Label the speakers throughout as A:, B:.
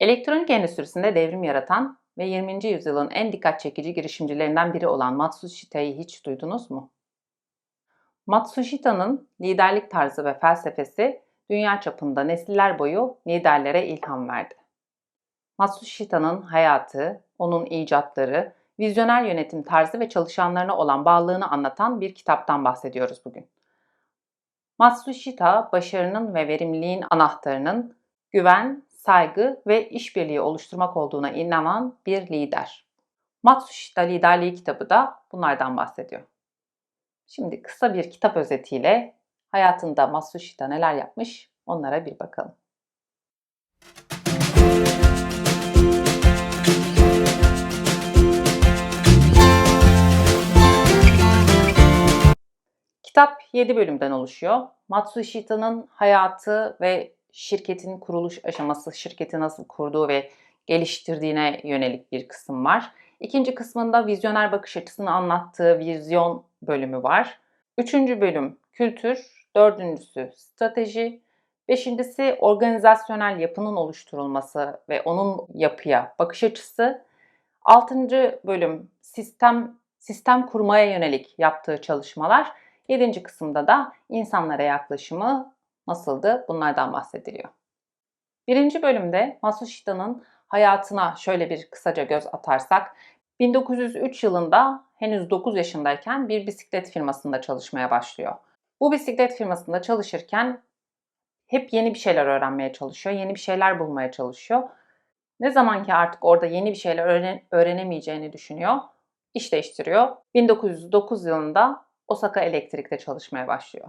A: Elektronik endüstrisinde devrim yaratan ve 20. yüzyılın en dikkat çekici girişimcilerinden biri olan Matsushita'yı hiç duydunuz mu? Matsushita'nın liderlik tarzı ve felsefesi dünya çapında nesiller boyu liderlere ilham verdi. Matsushita'nın hayatı, onun icatları, vizyoner yönetim tarzı ve çalışanlarına olan bağlılığını anlatan bir kitaptan bahsediyoruz bugün. Matsushita, başarının ve verimliliğin anahtarının güven, saygı ve işbirliği oluşturmak olduğuna inanan bir lider. Matsushita Liderliği kitabı da bunlardan bahsediyor. Şimdi kısa bir kitap özetiyle hayatında Matsushita neler yapmış onlara bir bakalım. Kitap 7 bölümden oluşuyor. Matsushita'nın hayatı ve şirketin kuruluş aşaması, şirketi nasıl kurduğu ve geliştirdiğine yönelik bir kısım var. İkinci kısmında vizyoner bakış açısını anlattığı vizyon bölümü var. Üçüncü bölüm kültür, dördüncüsü strateji, beşincisi organizasyonel yapının oluşturulması ve onun yapıya bakış açısı. Altıncı bölüm sistem sistem kurmaya yönelik yaptığı çalışmalar. Yedinci kısımda da insanlara yaklaşımı nasıldı? Bunlardan bahsediliyor. Birinci bölümde Matsushita'nın hayatına şöyle bir kısaca göz atarsak, 1903 yılında henüz 9 yaşındayken bir bisiklet firmasında çalışmaya başlıyor. Bu bisiklet firmasında çalışırken hep yeni bir şeyler öğrenmeye çalışıyor, yeni bir şeyler bulmaya çalışıyor. Ne zaman ki artık orada yeni bir şeyler öğren öğrenemeyeceğini düşünüyor, iş değiştiriyor. 1909 yılında Osaka Elektrik'te çalışmaya başlıyor.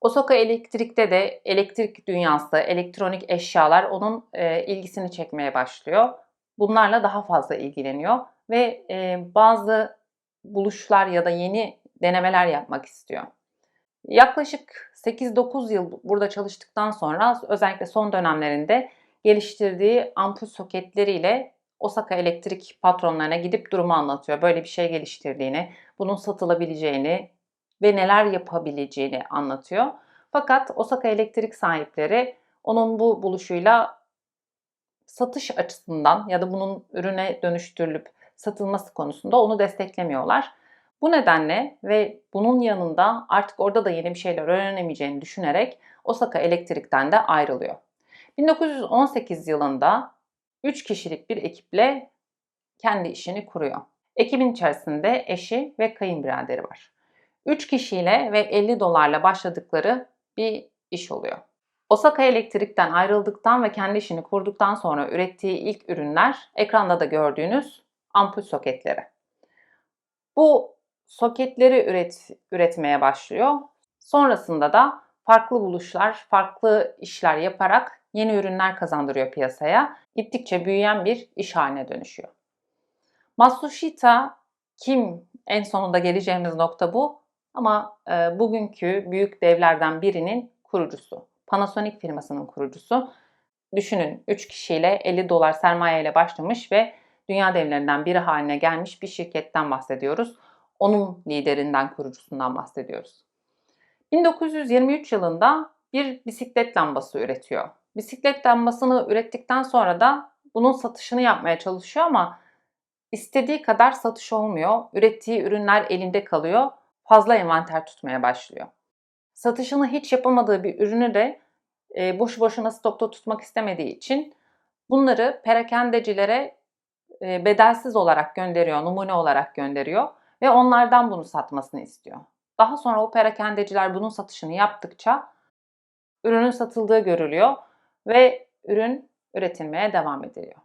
A: Osaka Elektrik'te de elektrik dünyası, elektronik eşyalar onun e, ilgisini çekmeye başlıyor. Bunlarla daha fazla ilgileniyor ve e, bazı buluşlar ya da yeni denemeler yapmak istiyor. Yaklaşık 8-9 yıl burada çalıştıktan sonra özellikle son dönemlerinde geliştirdiği ampul soketleriyle Osaka elektrik patronlarına gidip durumu anlatıyor. Böyle bir şey geliştirdiğini, bunun satılabileceğini, ve neler yapabileceğini anlatıyor. Fakat Osaka elektrik sahipleri onun bu buluşuyla satış açısından ya da bunun ürüne dönüştürülüp satılması konusunda onu desteklemiyorlar. Bu nedenle ve bunun yanında artık orada da yeni bir şeyler öğrenemeyeceğini düşünerek Osaka Elektrik'ten de ayrılıyor. 1918 yılında 3 kişilik bir ekiple kendi işini kuruyor. Ekibin içerisinde eşi ve kayınbiraderi var. 3 kişiyle ve 50 dolarla başladıkları bir iş oluyor. Osaka Elektrik'ten ayrıldıktan ve kendi işini kurduktan sonra ürettiği ilk ürünler ekranda da gördüğünüz ampul soketleri. Bu soketleri üret, üretmeye başlıyor. Sonrasında da farklı buluşlar, farklı işler yaparak yeni ürünler kazandırıyor piyasaya. Gittikçe büyüyen bir iş haline dönüşüyor. Matsushita kim? En sonunda geleceğimiz nokta bu. Ama e, bugünkü büyük devlerden birinin kurucusu. Panasonic firmasının kurucusu. Düşünün 3 kişiyle 50 dolar sermaye ile başlamış ve dünya devlerinden biri haline gelmiş bir şirketten bahsediyoruz. Onun liderinden, kurucusundan bahsediyoruz. 1923 yılında bir bisiklet lambası üretiyor. Bisiklet lambasını ürettikten sonra da bunun satışını yapmaya çalışıyor ama istediği kadar satış olmuyor. Ürettiği ürünler elinde kalıyor fazla envanter tutmaya başlıyor. Satışını hiç yapamadığı bir ürünü de e, boşu boşuna stokta tutmak istemediği için bunları perakendecilere e, bedelsiz olarak gönderiyor, numune olarak gönderiyor ve onlardan bunu satmasını istiyor. Daha sonra o perakendeciler bunun satışını yaptıkça ürünün satıldığı görülüyor ve ürün üretilmeye devam ediliyor.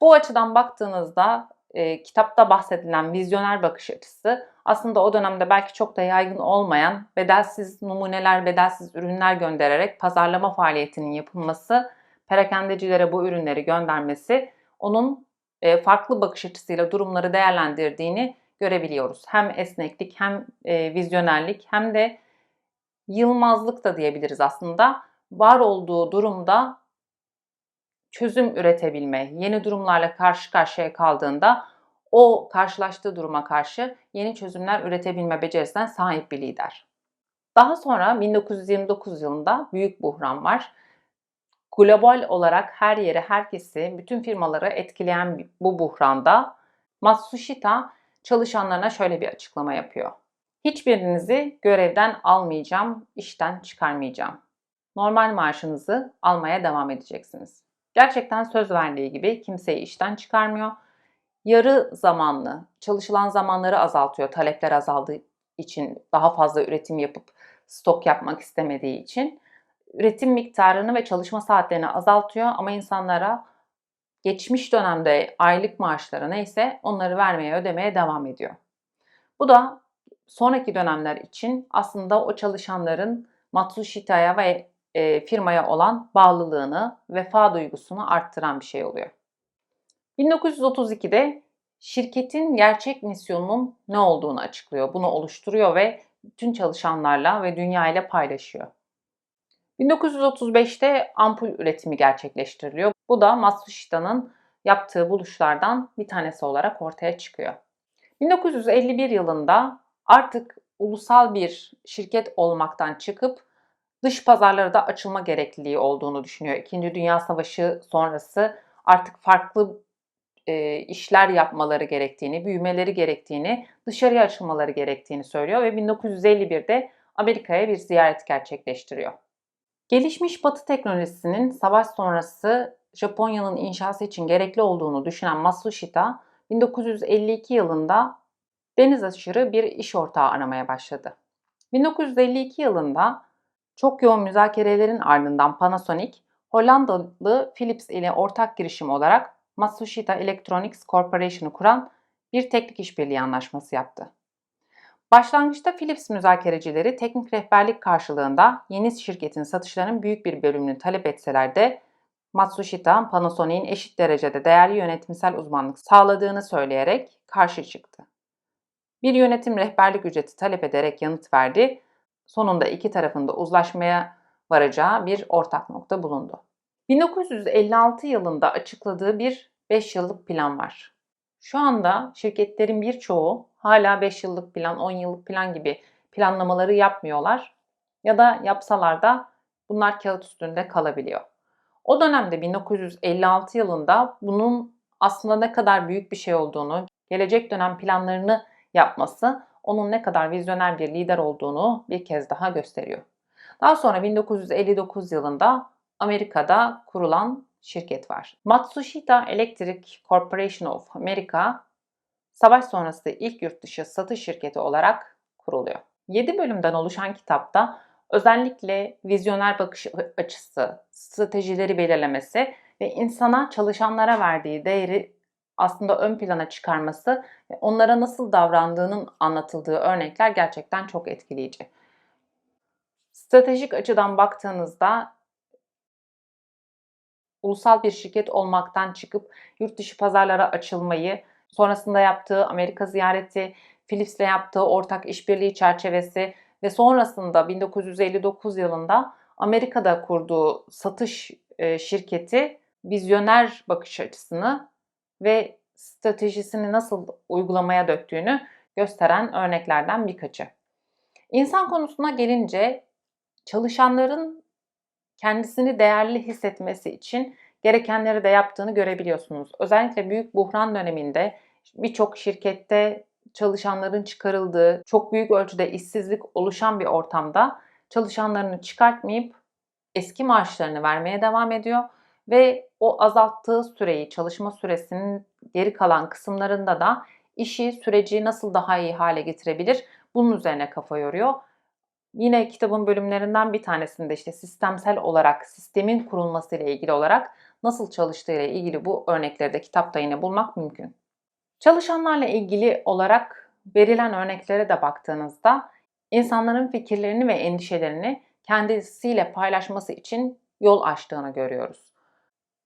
A: Bu açıdan baktığınızda e, kitapta bahsedilen vizyoner bakış açısı aslında o dönemde belki çok da yaygın olmayan bedelsiz numuneler, bedelsiz ürünler göndererek pazarlama faaliyetinin yapılması, perakendecilere bu ürünleri göndermesi onun e, farklı bakış açısıyla durumları değerlendirdiğini görebiliyoruz. Hem esneklik hem e, vizyonerlik hem de yılmazlık da diyebiliriz aslında. Var olduğu durumda çözüm üretebilme, yeni durumlarla karşı karşıya kaldığında o karşılaştığı duruma karşı yeni çözümler üretebilme becerisine sahip bir lider. Daha sonra 1929 yılında büyük buhran var. global olarak her yere, herkesi, bütün firmaları etkileyen bu buhranda Matsushita çalışanlarına şöyle bir açıklama yapıyor. Hiçbirinizi görevden almayacağım, işten çıkarmayacağım. Normal maaşınızı almaya devam edeceksiniz. Gerçekten söz verdiği gibi kimseyi işten çıkarmıyor. Yarı zamanlı çalışılan zamanları azaltıyor. Talepler azaldığı için daha fazla üretim yapıp stok yapmak istemediği için üretim miktarını ve çalışma saatlerini azaltıyor ama insanlara geçmiş dönemde aylık maaşları neyse onları vermeye ödemeye devam ediyor. Bu da sonraki dönemler için aslında o çalışanların Matsushita'ya ve e, firmaya olan bağlılığını, vefa duygusunu arttıran bir şey oluyor. 1932'de şirketin gerçek misyonunun ne olduğunu açıklıyor. Bunu oluşturuyor ve bütün çalışanlarla ve dünya ile paylaşıyor. 1935'te ampul üretimi gerçekleştiriliyor. Bu da Matsushita'nın yaptığı buluşlardan bir tanesi olarak ortaya çıkıyor. 1951 yılında artık ulusal bir şirket olmaktan çıkıp dış pazarlara da açılma gerekliliği olduğunu düşünüyor. İkinci Dünya Savaşı sonrası artık farklı e, işler yapmaları gerektiğini, büyümeleri gerektiğini, dışarıya açılmaları gerektiğini söylüyor ve 1951'de Amerika'ya bir ziyaret gerçekleştiriyor. Gelişmiş Batı teknolojisinin savaş sonrası Japonya'nın inşası için gerekli olduğunu düşünen Matsushita, 1952 yılında deniz aşırı bir iş ortağı aramaya başladı. 1952 yılında çok yoğun müzakerelerin ardından Panasonic, Hollandalı Philips ile ortak girişim olarak Matsushita Electronics Corporation'ı kuran bir teknik işbirliği anlaşması yaptı. Başlangıçta Philips müzakerecileri teknik rehberlik karşılığında yeni şirketin satışlarının büyük bir bölümünü talep etseler de Matsushita, Panasonic'in eşit derecede değerli yönetimsel uzmanlık sağladığını söyleyerek karşı çıktı. Bir yönetim rehberlik ücreti talep ederek yanıt verdi. Sonunda iki tarafında uzlaşmaya varacağı bir ortak nokta bulundu. 1956 yılında açıkladığı bir 5 yıllık plan var. Şu anda şirketlerin birçoğu hala 5 yıllık plan, 10 yıllık plan gibi planlamaları yapmıyorlar. Ya da yapsalar da bunlar kağıt üstünde kalabiliyor. O dönemde 1956 yılında bunun aslında ne kadar büyük bir şey olduğunu, gelecek dönem planlarını yapması onun ne kadar vizyoner bir lider olduğunu bir kez daha gösteriyor. Daha sonra 1959 yılında Amerika'da kurulan şirket var. Matsushita Electric Corporation of America savaş sonrası ilk yurt dışı satış şirketi olarak kuruluyor. 7 bölümden oluşan kitapta özellikle vizyoner bakış açısı, stratejileri belirlemesi ve insana, çalışanlara verdiği değeri aslında ön plana çıkarması ve onlara nasıl davrandığının anlatıldığı örnekler gerçekten çok etkileyici. Stratejik açıdan baktığınızda ulusal bir şirket olmaktan çıkıp yurt dışı pazarlara açılmayı, sonrasında yaptığı Amerika ziyareti, Philips'le yaptığı ortak işbirliği çerçevesi ve sonrasında 1959 yılında Amerika'da kurduğu satış e, şirketi vizyoner bakış açısını ve stratejisini nasıl uygulamaya döktüğünü gösteren örneklerden birkaçı. İnsan konusuna gelince çalışanların kendisini değerli hissetmesi için gerekenleri de yaptığını görebiliyorsunuz. Özellikle büyük buhran döneminde birçok şirkette çalışanların çıkarıldığı, çok büyük ölçüde işsizlik oluşan bir ortamda çalışanlarını çıkartmayıp eski maaşlarını vermeye devam ediyor ve o azalttığı süreyi, çalışma süresinin geri kalan kısımlarında da işi, süreci nasıl daha iyi hale getirebilir bunun üzerine kafa yoruyor. Yine kitabın bölümlerinden bir tanesinde işte sistemsel olarak sistemin kurulması ile ilgili olarak nasıl çalıştığı ile ilgili bu örnekleri de kitapta yine bulmak mümkün. Çalışanlarla ilgili olarak verilen örneklere de baktığınızda insanların fikirlerini ve endişelerini kendisiyle paylaşması için yol açtığını görüyoruz.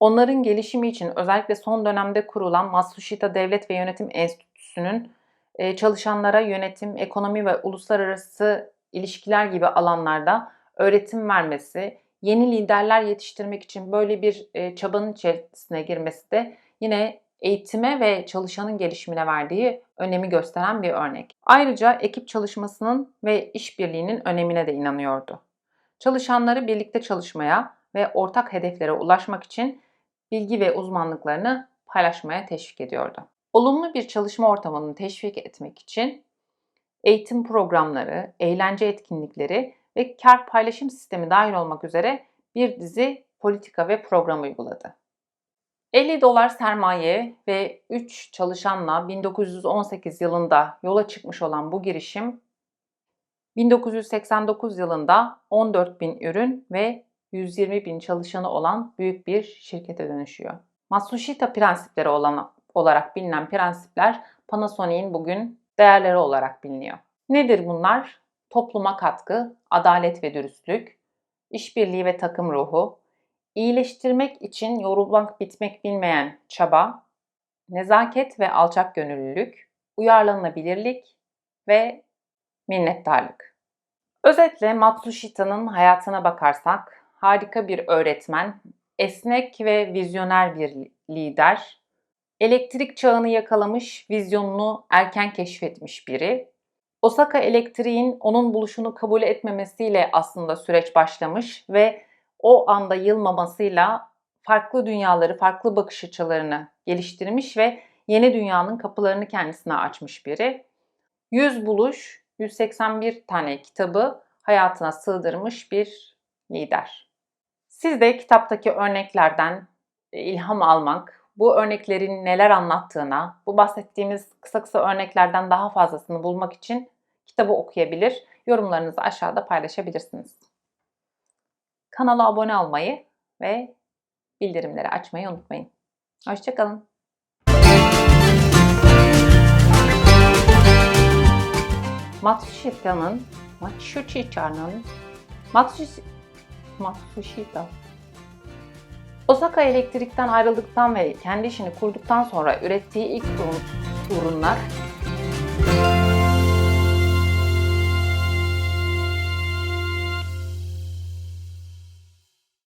A: Onların gelişimi için özellikle son dönemde kurulan Matsushita Devlet ve Yönetim Enstitüsü'nün e, çalışanlara yönetim, ekonomi ve uluslararası ilişkiler gibi alanlarda öğretim vermesi, yeni liderler yetiştirmek için böyle bir e, çabanın içerisine girmesi de yine eğitime ve çalışanın gelişimine verdiği önemi gösteren bir örnek. Ayrıca ekip çalışmasının ve işbirliğinin önemine de inanıyordu. Çalışanları birlikte çalışmaya ve ortak hedeflere ulaşmak için bilgi ve uzmanlıklarını paylaşmaya teşvik ediyordu. Olumlu bir çalışma ortamını teşvik etmek için eğitim programları, eğlence etkinlikleri ve kar paylaşım sistemi dahil olmak üzere bir dizi politika ve program uyguladı. 50 dolar sermaye ve 3 çalışanla 1918 yılında yola çıkmış olan bu girişim 1989 yılında 14 bin ürün ve 120 bin çalışanı olan büyük bir şirkete dönüşüyor. Matsushita prensipleri olan, olarak bilinen prensipler Panasonic'in bugün değerleri olarak biliniyor. Nedir bunlar? Topluma katkı, adalet ve dürüstlük, işbirliği ve takım ruhu, iyileştirmek için yorulmak bitmek bilmeyen çaba, nezaket ve alçak gönüllülük, uyarlanabilirlik ve minnettarlık. Özetle Matsushita'nın hayatına bakarsak harika bir öğretmen, esnek ve vizyoner bir lider, elektrik çağını yakalamış, vizyonunu erken keşfetmiş biri. Osaka Elektriğin onun buluşunu kabul etmemesiyle aslında süreç başlamış ve o anda yılmamasıyla farklı dünyaları, farklı bakış açılarını geliştirmiş ve yeni dünyanın kapılarını kendisine açmış biri. 100 buluş, 181 tane kitabı hayatına sığdırmış bir lider. Siz de kitaptaki örneklerden ilham almak, bu örneklerin neler anlattığına, bu bahsettiğimiz kısa kısa örneklerden daha fazlasını bulmak için kitabı okuyabilir, yorumlarınızı aşağıda paylaşabilirsiniz. Kanala abone olmayı ve bildirimleri açmayı unutmayın. Hoşçakalın. Matsushita'nın Matsushita'nın Matsushi, Matsushita Osaka Elektrik'ten ayrıldıktan ve kendi işini kurduktan sonra ürettiği ilk ürünler